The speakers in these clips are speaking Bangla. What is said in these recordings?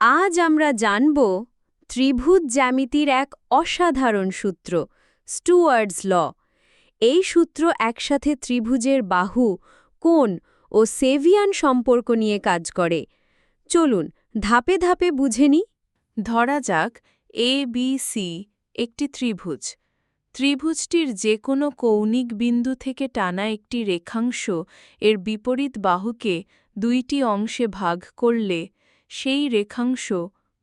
আজ আমরা জানব ত্রিভুজ জ্যামিতির এক অসাধারণ সূত্র, স্টুয়ার্ডস ল। এই সূত্র একসাথে ত্রিভুজের বাহু, কোণ ও সেভিয়ান সম্পর্ক নিয়ে কাজ করে। চলুন, ধাপে ধাপে বুঝে নি ধরা যাক এ বি সি একটি ত্রিভুজ। ত্রিভুজটির যে কোনো কৌণিক বিন্দু থেকে টানা একটি রেখাংশ এর বিপরীত বাহুকে দুইটি অংশে ভাগ করলে সেই রেখাংশ,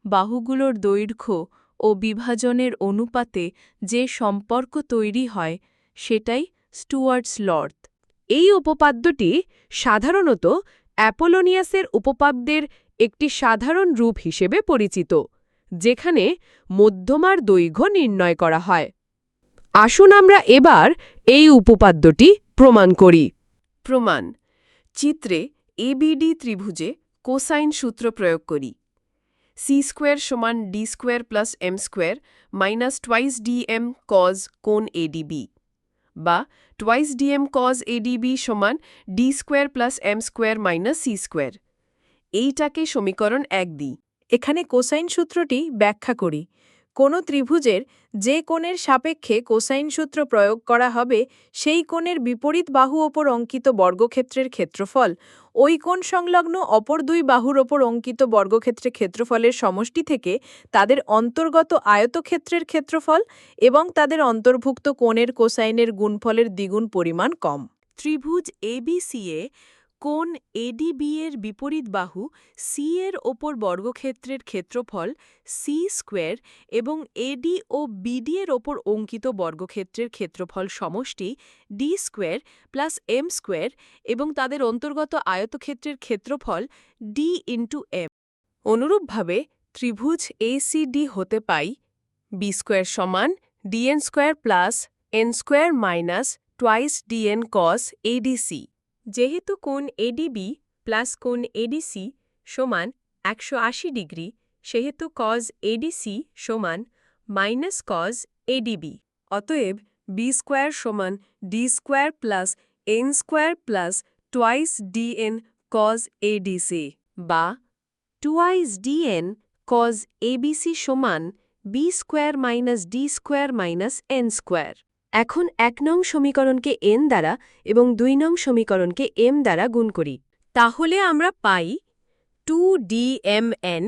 বাহুগুলোর দৈর্ঘ্য ও বিভাজনের অনুপাতে যে সম্পর্ক তৈরি হয়, সেটাই স্টুয়ার্টস লর্থ। এই উপপাদ্যটি সাধারণত অ্যাপোলোনিয়াসের উপপাদ্যের একটি সাধারণ রূপ হিসেবে পরিচিত, যেখানে মধ্যমার দৈর্ঘ্য নির্ণয় করা হয়। আসুন আমরা এবার এই উপপাদ্যটি প্রমাণ করি। প্রমাণ, চিত্রে এবিডি ত্রিভুজে কোসাইন সূত্র প্রয়োগ করি। সি স্কোয়ার সমান D square plus M square minus twice DM cos কোন এডিবি বা টুয়াইস ডিএম কজ এডিবি সমান D square plus M square minus C square. এইটাকে সমীকরণ এক দিই। এখানে কোসাইন সূত্রটি ব্যাখ্যা করি। কোনো ত্রিভুজের যে কোণের সাপেক্ষে কোসাইন সূত্র প্রয়োগ করা হবে, সেই কোণের বিপরীত বাহু ওপর অঙ্কিত বর্গক্ষেত্রের ক্ষেত্রফল। ওই কোণ সংলগ্ন অপর দুই বাহুর ওপর অঙ্কিত বর্গক্ষেত্রে ক্ষেত্রফলের সমষ্টি থেকে তাদের অন্তর্গত আয়তক্ষেত্রের ক্ষেত্রফল এবং তাদের অন্তর্ভুক্ত কোণের কোসাইনের গুণফলের দ্বিগুণ পরিমাণ কম। ত্রিভুজ এবিসিএ কোণ এডিবি এর বিপরীত বাহু সি এর ওপর বর্গক্ষেত্রের ক্ষেত্রফল সি স্কোয়ার এবং এডি ও বিডি এর ওপর অঙ্কিত বর্গক্ষেত্রের ক্ষেত্রফল সমষ্টি D square plus M square এবং তাদের অন্তর্গত আয়তক্ষেত্রের ক্ষেত্রফল ডি ইন্টু এম অনুরূপভাবে ত্রিভুজ এসিডি হতে পাই বি স্কোয়ার সমান DN square plus N square minus twice DN cos ADC যেহেতু কোণ এডিবি প্লাস কোণ এডিসি সমান একশো আশি ডিগ্রি, সেহেতু কজ এডিসি সমান মাইনাস কজ এডিবি অতএব বি স্কোয়ার সমান D square plus N square plus twice DN cos ADC বা টুয়াইস ডিএন কজ এবিসি সমান B square minus D square minus N square এখন এক নং সমীকরণকে এন দ্বারা এবং দুই নং সমীকরণকে এম দ্বারা গুণ করি। তাহলে আমরা পাই two D M N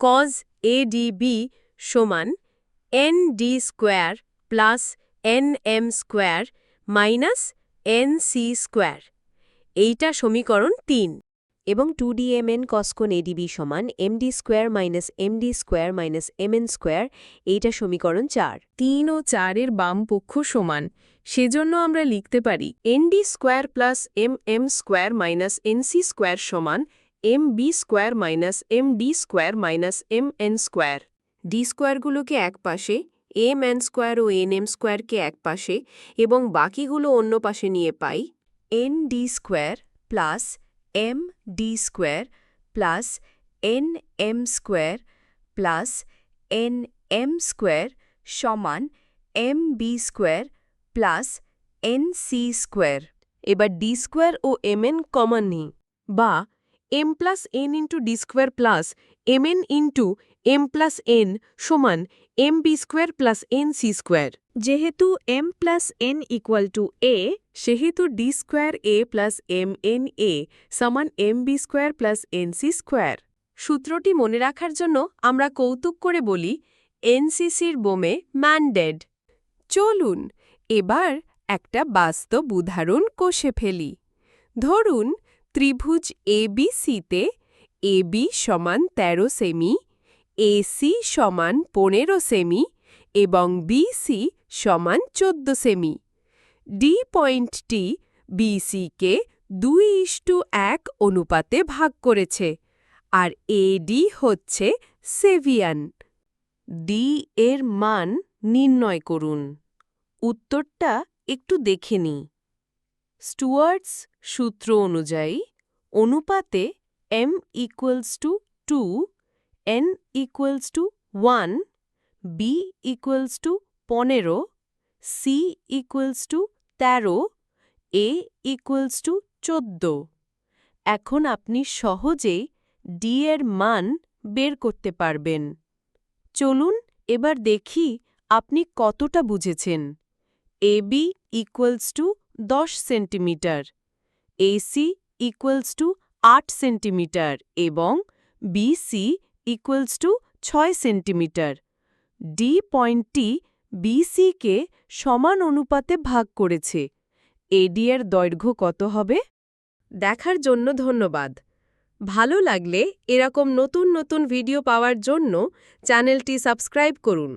cos A D B সমান N D square plus N M square minus N C square. এইটা সমীকরণ তিন। এবং টু ডি এম এন কসকোণ এডিবি সমান MD square minus MD square minus MN square এইটা সমীকরণ চার। তিন ও চারের বাম পক্ষ সমান, সেজন্য আমরা লিখতে পারি ND square plus M M square minus NC square সমান M B square minus M D square minus M N square D স্কোয়ারগুলোকে এক পাশে এম এন স্কোয়ার ও এন এম স্কোয়ারকে এক পাশে এবং বাকিগুলো অন্য পাশে নিয়ে পাই N D square plus M D square plus N M square plus N M square সমান M B square plus N C square এবার ডি স্কোয়ার ও এম এন কমন নিই বা M plus N into D square plus M N into M plus N সমান M B square plus N C square যেহেতু M plus N equal to A সেহেতু D square A plus M N A সমান M B square plus N C square সূত্রটি মনে রাখার জন্য আমরা কৌতুক করে বলি এনসিসির বোমে ম্যানডেড চলুন, এবার একটা বাস্তব উদাহরণ কষে ফেলি। ধরুন, ত্রিভুজ এবিসিতে এবি সমান ১৩ সেমি এসি সমান পনেরো সেমি এবং বিসি সমান ১৪ সেমি। ডি পয়েন্টটি বিসিকে দুই ইস্টু এক অনুপাতে ভাগ করেছে আর এডি হচ্ছে সেভিয়ান। ডি এর মান নির্ণয় করুন। উত্তরটা একটু দেখে নিই। স্টুয়ার্টস সূত্র অনুযায়ী অনুপাতে M equals to two N equals to one B equals to পনেরো সি ইকুয়ালস টু তেরো এ ইকুয়ালস টু চোদ্দ। এখন আপনি সহজেই ডি এর মান বের করতে পারবেন। চলুন এবার দেখি আপনি কতটা বুঝেছেন। এবি ইকুয়ালস টু দশ সেন্টিমিটার এসি ইকুয়ালস টু আট সেন্টিমিটার এবং বিসি ইকুয়ালস টু ছয় সেন্টিমিটার ডি পয়েন্টটি বিসিকে সমান অনুপাতে ভাগ করেছে। এডি এর দৈর্ঘ্য কত হবে? দেখার জন্য ধন্যবাদ। ভালো লাগলে এরকম নতুন নতুন ভিডিও পাওয়ার জন্য চ্যানেলটি সাবস্ক্রাইব করুন।